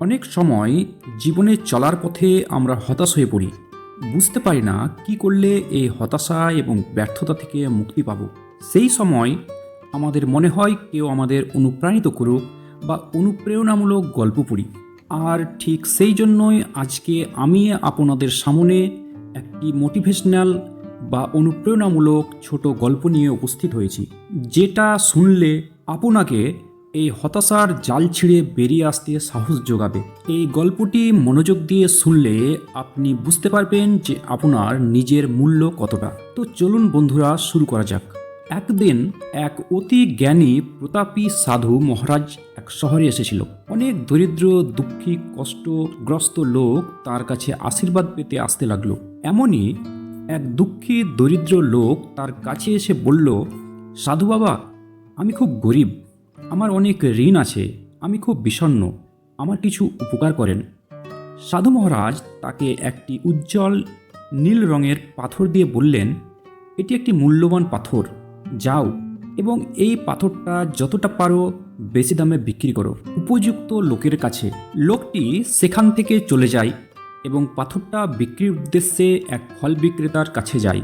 অনেক সময় জীবনে চলার পথে আমরা হতাশ হয়ে পড়ি। বুঝতে পারি না কি করলে এই হতাশা এবং ব্যর্থতা থেকে মুক্তি পাব। সেই সময় আমাদের মনে হয় কেউ আমাদের অনুপ্রাণিত করুক বা অনুপ্রেরণামূলক গল্প পড়ি। আর ঠিক সেই জন্যই আজকে আমি আপনাদের সামনে একটি মোটিভেশনাল বা অনুপ্রেরণামূলক ছোট গল্প নিয়ে উপস্থিত হয়েছি। যেটা শুনলে আপনাকে এই হতাশার জাল ছিঁড়ে বেরিয়ে আসতে সাহস যোগাবে। এই গল্পটি মনোযোগ দিয়ে শুনলে আপনি বুঝতে পারবেন যে আপনার নিজের মূল্য কতটা। তো চলুন বন্ধুরা, শুরু করা যাক। একদিন এক অতি জ্ঞানী প্রতাপী সাধু মহারাজ এক শহরে এসেছিল। অনেক দরিদ্র, দুঃখী, কষ্টগ্রস্ত লোক তার কাছে আশীর্বাদ পেতে আসতে লাগল। এমনই এক দুঃখী, দরিদ্র লোক তার কাছে এসে বলল, সাধু বাবা, আমি খুব গরিব। আমার অনেক ঋণ আছে, আমি খুব বিষণ্ণ, আমার কিছু উপকার করেন। সাধু মহারাজ তাকে একটি উজ্জ্বল নীল রঙের পাথর দিয়ে বললেন, এটি একটি মূল্যবান পাথর, যাও এবং এই পাথরটা যতটা পারো বেশি দামে বিক্রি করো। উপযুক্ত লোকের কাছে, লোকটি সেখান থেকে চলে যায় এবং পাথরটা বিক্রির উদ্দেশ্যে এক ফল বিক্রেতার কাছে যায়।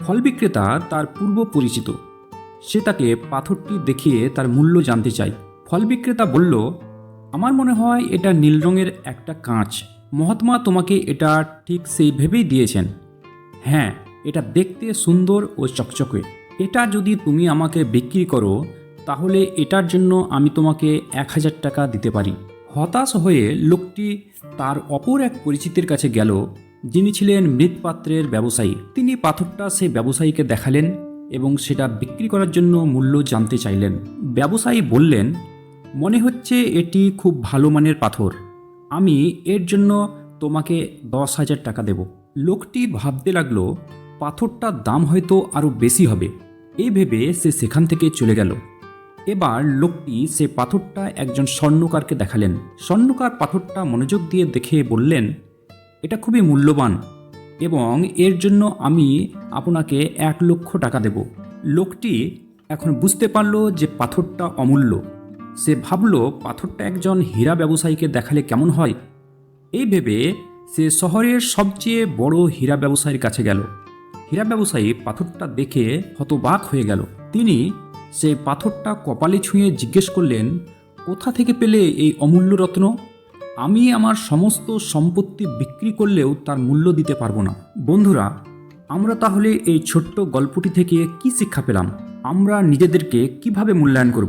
ফল বিক্রেতা তার পূর্ব পরিচিত সে তাকে পাথরটি দেখিয়ে তার মূল্য জানতে চায় ফল বিক্রেতা বলল, আমার মনে হয় এটা নীল রঙের একটা কাঁচ। মহাত্মা তোমাকে এটা ঠিক সেই ভেবেই দিয়েছেন। হ্যাঁ এটা দেখতে সুন্দর ও চকচকে। এটা যদি তুমি আমাকে বিক্রি করো, তাহলে এটার জন্য আমি তোমাকে এক হাজার টাকা দিতে পারি। হতাশ হয়ে লোকটি তার অপর এক পরিচিতের কাছে গেল, যিনি ছিলেন মৃৎপাত্রের ব্যবসায়ী। তিনি পাথরটা সেই ব্যবসায়ীকে দেখালেন এবং সেটা বিক্রি করার জন্য মূল্য জানতে চাইলেন। ব্যবসায়ী বললেন, মনে হচ্ছে এটি খুব ভালো মানের পাথর। আমি এর জন্য তোমাকে দশ হাজার টাকা দেব। লোকটি ভাবতে লাগল পাথরটার দাম হয়তো আরও বেশি হবে। এই ভেবে সে সেখান থেকে চলে গেল। এবার লোকটি সে পাথরটা একজন স্বর্ণকারকে দেখালেন। স্বর্ণকার পাথরটা মনোযোগ দিয়ে দেখে বললেন, এটা খুবই মূল্যবান। এবং এর জন্য আমি আপনাকে এক লক্ষ টাকা দেব। লোকটি এখন বুঝতে পারল যে পাথরটা অমূল্য। সে ভাবল, পাথরটা একজন হীরা ব্যবসায়ীকে দেখালে কেমন হয়? এই ভেবে সে শহরের সবচেয়ে বড় হীরা ব্যবসায়ীর কাছে গেল। হীরা ব্যবসায়ী পাথরটা দেখে হতবাক হয়ে গেল। তিনি সে পাথরটা কপালে ছুঁয়ে জিজ্ঞেস করলেন, কোথা থেকে পেলে এই অমূল্য রত্ন? আমি আমার সমস্ত সম্পত্তি বিক্রি করলেও তার মূল্য দিতে পারব না। বন্ধুরা, আমরা তাহলে এই ছোট্ট গল্পটি থেকে কি শিক্ষা পেলাম? আমরা নিজেদেরকে কীভাবে মূল্যায়ন করব?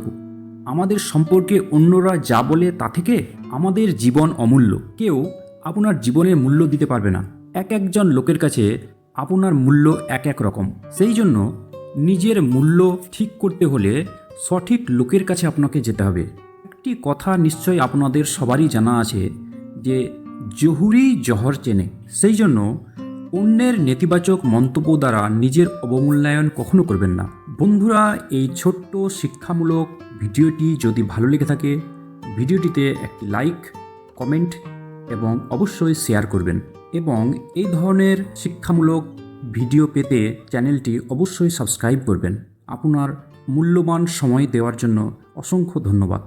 আমাদের সম্পর্কে অন্যরা যা বলে তা থেকে আমাদের জীবন অমূল্য। কেউ আপনার জীবনের মূল্য দিতে পারবে না। এক একজন লোকের কাছে আপনার মূল্য এক এক রকম। সেই জন্য নিজের মূল্য ঠিক করতে হলে সঠিক লোকের কাছে আপনাকে যেতে হবে। একটি কথা নিশ্চয়ই আপনাদের সবারই জানা আছে, যে জহুরি জহর চেনে। সেই জন্য অন্যের নেতিবাচক মন্তব্য দ্বারা নিজের অবমূল্যায়ন কখনো করবেন না। বন্ধুরা, এই ছোট্ট শিক্ষামূলক ভিডিওটি যদি ভালো লেগে থাকে, ভিডিওটিতে একটি লাইক, কমেন্ট এবং অবশ্যই শেয়ার করবেন এবং এই ধরনের শিক্ষামূলক ভিডিও পেতে চ্যানেলটি অবশ্যই সাবস্ক্রাইব করবেন। আপনার মূল্যবান সময় দেওয়ার জন্য অসংখ্য ধন্যবাদ।